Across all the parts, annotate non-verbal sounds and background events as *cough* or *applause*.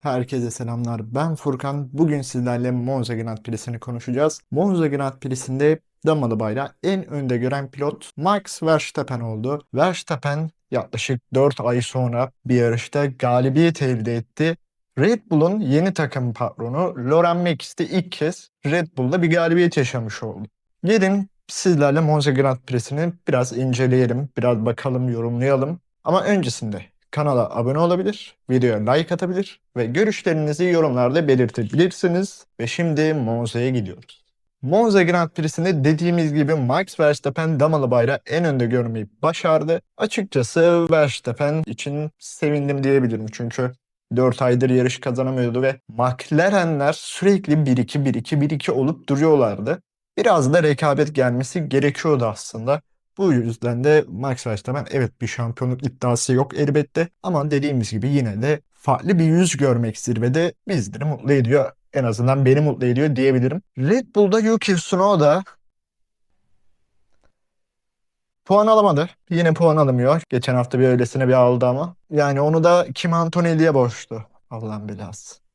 Herkese selamlar. Ben Furkan. Bugün sizlerle Monza Grand Prix'sini konuşacağız. Monza Grand Prix'sinde damalı bayrağı en önde gören pilot Max Verstappen oldu. Verstappen yaklaşık 4 ay sonra bir yarışta galibiyet elde etti. Red Bull'un yeni takım patronu Loren Mekies de ilk kez Red Bull'da bir galibiyet yaşamış oldu. Gelin sizlerle Monza Grand Prix'sini biraz inceleyelim, biraz bakalım, yorumlayalım. Ama öncesinde kanala abone olabilir, videoya like atabilir ve görüşlerinizi yorumlarda belirtebilirsiniz. Ve şimdi Monza'ya gidiyoruz. Monza Grand Prix'sinde dediğimiz gibi Max Verstappen damalı bayrağı en önde görmeyi başardı. Açıkçası Verstappen için sevindim diyebilirim çünkü 4 aydır yarış kazanamıyordu ve McLaren'ler sürekli 1-2 1-2 1-2 olup duruyorlardı. Biraz da rekabet gelmesi gerekiyordu aslında. Bu yüzden de Max Verstappen evet bir şampiyonluk iddiası yok elbette ama dediğimiz gibi yine de farklı bir yüz görmek zirvede bizleri mutlu ediyor. En azından beni mutlu ediyor diyebilirim. Red Bull'da Yuki Tsunoda puan alamadı. Yine puan alamıyor. Geçen hafta bir öylesine bir aldı ama. Yani onu da Kim Antonelli'ye borçlu. Allah'ın belası.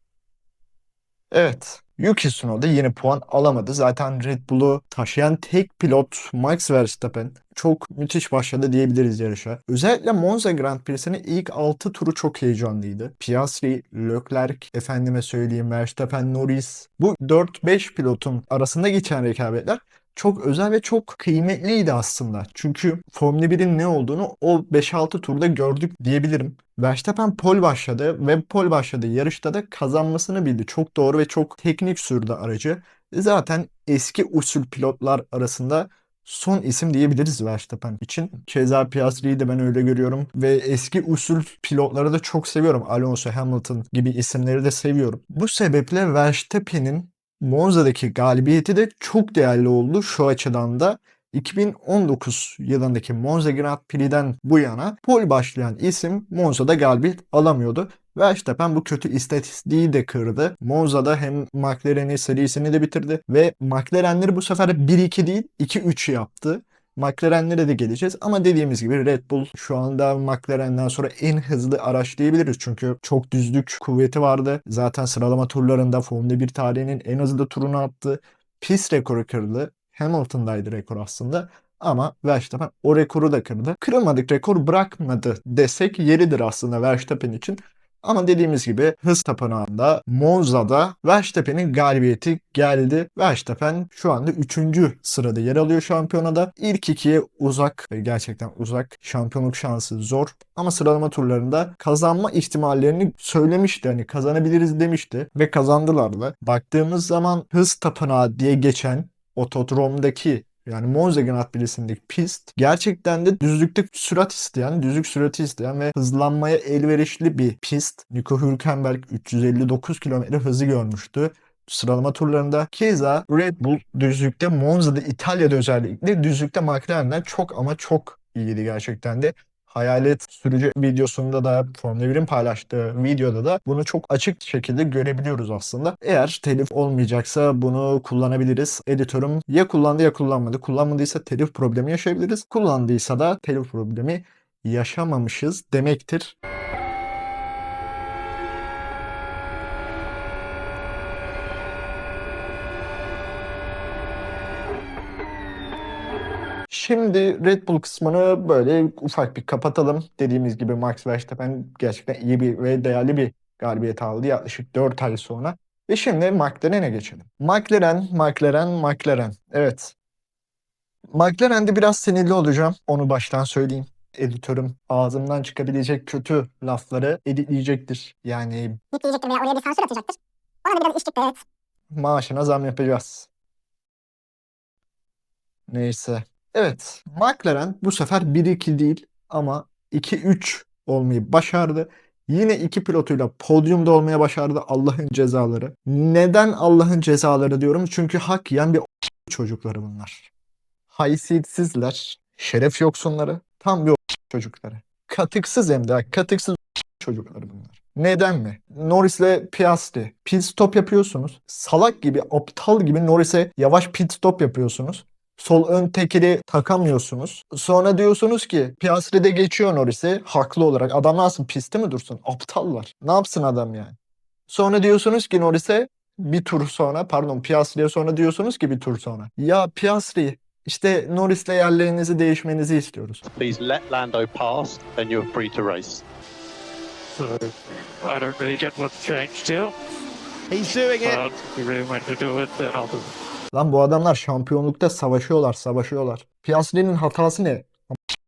Evet. Yuki Tsunoda yine puan alamadı. Zaten Red Bull'u taşıyan tek pilot Max Verstappen çok müthiş başladı diyebiliriz yarışa. Özellikle Monza Grand Prix'sinin ilk 6 turu çok heyecanlıydı. Piastri, Leclerc, efendime söyleyeyim Verstappen, Norris. Bu 4-5 pilotun arasında geçen rekabetler çok özel ve çok kıymetliydi aslında. Çünkü Formula 1'in ne olduğunu o 5-6 turda gördük diyebilirim. Verstappen pol başladı ve pol başladı yarışta da kazanmasını bildi. Çok doğru ve çok teknik sürdü aracı. Zaten eski usul pilotlar arasında son isim diyebiliriz Verstappen için. Keza Piastri'yi de ben öyle görüyorum ve eski usul pilotları da çok seviyorum. Alonso, Hamilton gibi isimleri de seviyorum. Bu sebeple Verstappen'in Monza'daki galibiyeti de çok değerli oldu şu açıdan da. 2019 yılındaki Monza Grand Prix'den bu yana pol başlayan isim Monza'da galibiyet alamıyordu. Verstappen bu kötü istatistiği de kırdı. Monza'da hem McLaren'in serisini de bitirdi ve McLaren'leri bu sefer 1-2 değil 2-3 yaptı. McLaren'lere de geleceğiz ama dediğimiz gibi Red Bull şu anda McLaren'den sonra en hızlı araç diyebiliriz. Çünkü çok düzlük kuvveti vardı. Zaten sıralama turlarında Formula 1 tarihinin en hızlı turunu attı. Pist rekoru kırdı. Hamilton'daydı rekor aslında. Ama Verstappen o rekoru da kırdı. Kırılmadık rekor bırakmadı desek yeridir aslında Verstappen için. Ama dediğimiz gibi hız tapınağında Monza'da Verstappen'in galibiyeti geldi. Verstappen şu anda 3. sırada yer alıyor şampiyonada. İlk ikiye uzak, gerçekten uzak. Şampiyonluk şansı zor. Ama sıralama turlarında kazanma ihtimallerini söylemişti. Hani kazanabiliriz demişti ve kazandılar da. Baktığımız zaman hız tapınağı diye geçen otodromdaki yani Monza Grand Prix'sindeki pist gerçekten de düzlükte sürat isteyen, düzlük sürati isteyen ve hızlanmaya elverişli bir pist. Nico Hülkenberg 359 km hızı görmüştü sıralama turlarında. Keza Red Bull düzlükte Monza'da İtalya'da özellikle düzlükte McLaren'den çok ama çok iyiydi gerçekten de. Hayalet sürücü videosunda da Formula 1'in paylaştığı videoda da bunu çok açık şekilde görebiliyoruz aslında. Eğer telif olmayacaksa bunu kullanabiliriz. Editörüm ya kullandı ya kullanmadı. Kullanmadıysa telif problemi yaşayabiliriz. Kullandıysa da telif problemi yaşamamışız demektir. Şimdi Red Bull kısmını böyle ufak bir kapatalım. Dediğimiz gibi Max Verstappen gerçekten iyi bir ve değerli bir galibiyet aldı yaklaşık 4 ay sonra. Ve şimdi McLaren'e geçelim. McLaren, McLaren, McLaren. Evet. McLaren'de biraz sinirli olacağım. Onu baştan söyleyeyim. Editörüm ağzımdan çıkabilecek kötü lafları editleyecektir. Yani Bitleyecektir veya oraya bir sansür atacaktır. Ona da biraz iş çıktı evet. maaşına zam yapacağız. Neyse. Evet, McLaren bu sefer 1-2 değil ama 2-3 olmayı başardı. Yine iki pilotuyla podyumda olmaya başardı Allah'ın cezaları. Neden Allah'ın cezaları diyorum? Çünkü hak yiyen bir çocukları bunlar. Haysiyetsizler, şeref yoksunları, tam bir çocukları. Katıksız hem de katıksız çocukları bunlar. Neden mi? Norris'le Piastri pit stop yapıyorsunuz. Salak gibi, aptal gibi Norris'e yavaş pit stop yapıyorsunuz. Sol ön tekeri takamıyorsunuz. Sonra diyorsunuz ki Piastri'de geçiyor Norris'i haklı olarak. Adam nasıl pistte mi dursun? Aptallar. Ne yapsın adam yani? Sonra diyorsunuz ki Norris'e bir tur sonra pardon Piastri'ye sonra diyorsunuz ki bir tur sonra. Ya Piastri işte Norris'le yerlerinizi değişmenizi istiyoruz. Please let Lando pass, then you're free to race. So I don't really get what's changed here. He's doing it. But if you really want to do it, then I'll do it. Lan bu adamlar şampiyonlukta savaşıyorlar, savaşıyorlar. Piastri'nin hatası ne?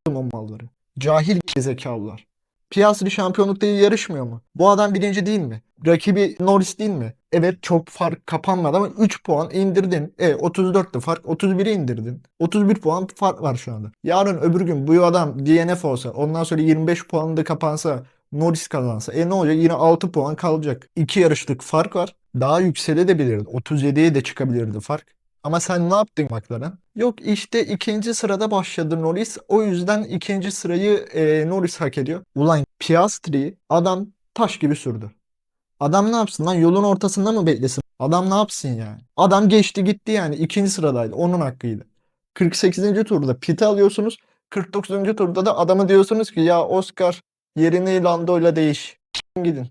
Ama *laughs* malları. Cahil zekalılar. Piastri şampiyonlukta iyi yarışmıyor mu? Bu adam birinci değil mi? Rakibi Norris değil mi? Evet çok fark kapanmadı ama 3 puan indirdin. E 34'tü fark 31'e indirdin. 31 puan fark var şu anda. Yarın öbür gün bu adam DNF olsa ondan sonra 25 puanı da kapansa Norris kazansa. E ne olacak? Yine 6 puan kalacak. 2 yarışlık fark var. Daha yükselebilirdi. 37'ye de çıkabilirdi fark. Ama sen ne yaptın McLaren? Yok işte ikinci sırada başladı Norris. O yüzden ikinci sırayı e, Norris hak ediyor. Ulan Piastri'yi adam taş gibi sürdü. Adam ne yapsın lan? Yolun ortasında mı beklesin? Adam ne yapsın yani? Adam geçti gitti yani. ikinci sıradaydı. Onun hakkıydı. 48. turda pit alıyorsunuz. 49. turda da adamı diyorsunuz ki ya Oscar yerini Lando'yla değiş. Gidin.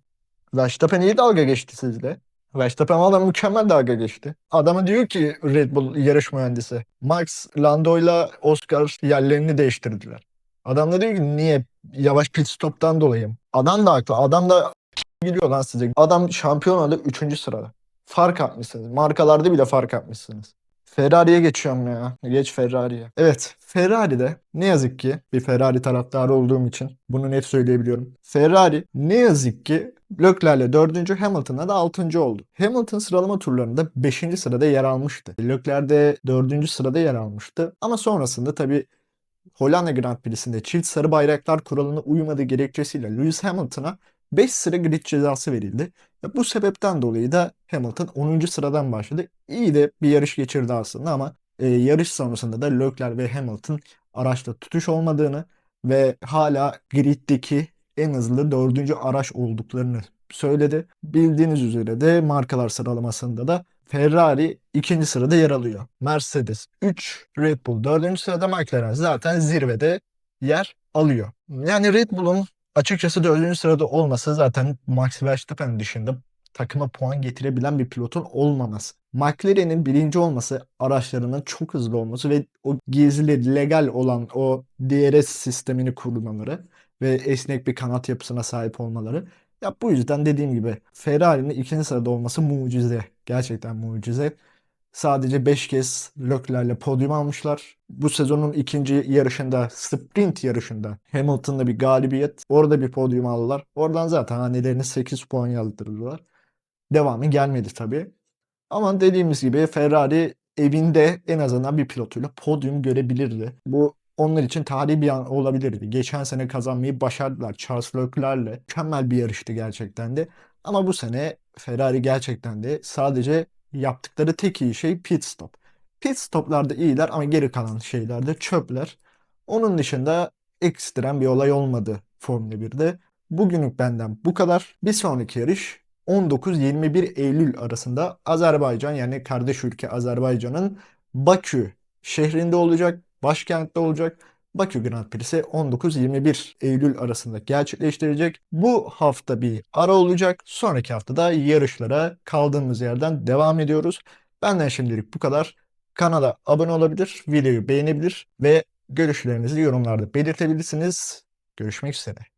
Verstappen iyi dalga geçti sizle. Verstappen valla mükemmel dalga geçti. Adama diyor ki Red Bull yarış mühendisi. Max Lando'yla Oscar yerlerini değiştirdiler. Adam da diyor ki niye? Yavaş pit stop'tan dolayı. mı? Adam da haklı. Adam da *laughs* geliyor lan size. Adam şampiyon oldu 3. sırada. Fark atmışsınız. Markalarda bile fark atmışsınız. Ferrari'ye geçiyorum ya. Geç Ferrari'ye. Evet. Ferrari'de ne yazık ki bir Ferrari taraftarı olduğum için bunu net söyleyebiliyorum. Ferrari ne yazık ki Leclerc'le 4. Hamilton'la da 6. oldu. Hamilton sıralama turlarında 5. sırada yer almıştı. Leclerc de 4. sırada yer almıştı. Ama sonrasında tabii Hollanda Grand Prix'sinde çift sarı bayraklar kuralına uymadığı gerekçesiyle Lewis Hamilton'a 5 sıra grid cezası verildi. Bu sebepten dolayı da Hamilton 10. sıradan başladı. İyi de bir yarış geçirdi aslında ama e, yarış sonrasında da Leclerc ve Hamilton araçta tutuş olmadığını ve hala griddeki en hızlı dördüncü araç olduklarını söyledi. Bildiğiniz üzere de markalar sıralamasında da Ferrari ikinci sırada yer alıyor. Mercedes 3, Red Bull dördüncü sırada McLaren zaten zirvede yer alıyor. Yani Red Bull'un açıkçası dördüncü sırada olması zaten Max Verstappen dışında takıma puan getirebilen bir pilotun olmaması. McLaren'in birinci olması, araçlarının çok hızlı olması ve o gizli, legal olan o DRS sistemini kurmaları ve esnek bir kanat yapısına sahip olmaları. Ya bu yüzden dediğim gibi Ferrari'nin ikinci sırada olması mucize. Gerçekten mucize. Sadece 5 kez Leclerc'le podyum almışlar. Bu sezonun ikinci yarışında, sprint yarışında Hamilton'da bir galibiyet. Orada bir podyum aldılar. Oradan zaten hanelerini 8 puan yazdırdılar. Devamı gelmedi tabii. Ama dediğimiz gibi Ferrari evinde en azından bir pilotuyla podyum görebilirdi. Bu onlar için tarihi bir an olabilirdi. Geçen sene kazanmayı başardılar Charles Leclerc'le. Mükemmel bir yarıştı gerçekten de. Ama bu sene Ferrari gerçekten de sadece yaptıkları tek iyi şey pit stop. Pit stoplarda iyiler ama geri kalan şeylerde çöpler. Onun dışında ekstrem bir olay olmadı Formula 1'de. Bugünlük benden bu kadar. Bir sonraki yarış 19-21 Eylül arasında Azerbaycan yani kardeş ülke Azerbaycan'ın Bakü şehrinde olacak, başkentte olacak. Bakü Grand Prix'si 19-21 Eylül arasında gerçekleştirecek. Bu hafta bir ara olacak. Sonraki haftada yarışlara kaldığımız yerden devam ediyoruz. Benden şimdilik bu kadar. Kanala abone olabilir, videoyu beğenebilir ve görüşlerinizi yorumlarda belirtebilirsiniz. Görüşmek üzere.